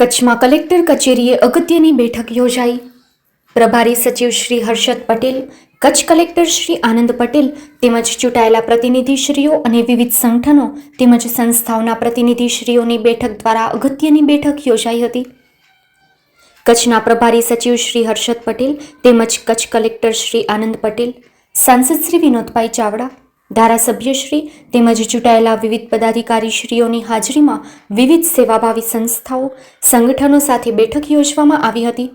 કચ્છમાં કલેક્ટર કચેરીએ અગત્યની બેઠક યોજાઈ. પ્રભારી સચિવ શ્રી હર્ષદ પટેલ, કચ્છ કલેક્ટર શ્રી આનંદ પટેલ તેમજ ચૂંટાયેલા પ્રતિનિધિશ્રીઓ અને વિવિધ સંગઠનો તેમજ સંસ્થાઓના પ્રતિનિધિશ્રીઓની બેઠક દ્વારા અગત્યની બેઠક યોજાઈ હતી. કચ્છના પ્રભારી સચિવ શ્રી હર્ષદ પટેલ તેમજ કચ્છ કલેક્ટર શ્રી આનંદ પટેલ, સાંસદ શ્રી વિનોદભાઈ ચાવડા ધારાસભ્યશ્રી તેમજ ચૂંટાયેલા વિવિધ પદાધિકારીશ્રીઓની હાજરીમાં વિવિધ સેવાભાવી સંસ્થાઓ, સંગઠનો સાથે બેઠક યોજવામાં આવી હતી.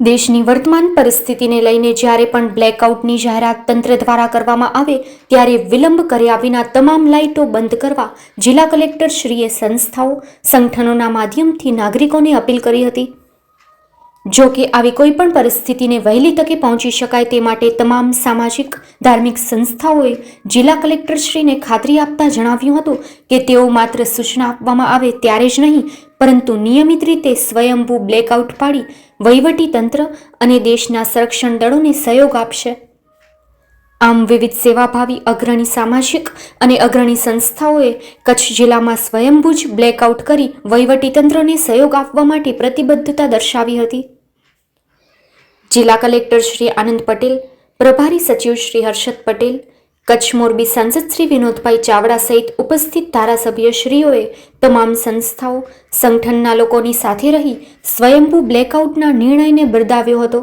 દેશની વર્તમાન પરિસ્થિતિને લઈને જ્યારે પણ બ્લેકઆઉટની જાહેરાત તંત્ર દ્વારા કરવામાં આવે, ત્યારે વિલંબ કર્યા વિના તમામ લાઇટો બંધ કરવા જિલ્લા કલેક્ટરશ્રીએ સંસ્થાઓ, સંગઠનોના માધ્યમથી નાગરિકોને અપીલ કરી હતી. જો કે આવી કોઈ પણ પરિસ્થિતિને વહેલી તકે પહોંચી શકાય તે માટે તમામ સામાજિક, ધાર્મિક સંસ્થાઓએ જિલ્લા કલેક્ટરશ્રીને ખાતરી આપતા જણાવ્યું હતું કે તેઓ માત્ર સૂચના આપવામાં આવે ત્યારે જ નહીં, પરંતુ નિયમિત રીતે સ્વયંભૂ બ્લેકઆઉટ પાડી વહીવટી તંત્ર અને દેશના સંરક્ષણ દળોને સહયોગ આપશે. આમ વિવિધ સેવાભાવી અગ્રણી સામાજિક અને અગ્રણી સંસ્થાઓએ કચ્છ જિલ્લામાં સ્વયંભૂ જ બ્લેકઆઉટ કરી વહીવટીતંત્રને સહયોગ આપવા માટે પ્રતિબદ્ધતા દર્શાવી હતી. જિલ્લા કલેક્ટર શ્રી આનંદ પટેલ, પ્રભારી સચિવ શ્રી હર્ષદ પટેલ, કચ્છ મોરબી સાંસદ શ્રી વિનોદભાઈ ચાવડા સહિત ઉપસ્થિત ધારાસભ્યશ્રીઓએ તમામ સંસ્થાઓ, સંગઠનના લોકોની સાથે રહી સ્વયંભૂ બ્લેકઆઉટના નિર્ણયને બિરદાવ્યો હતો.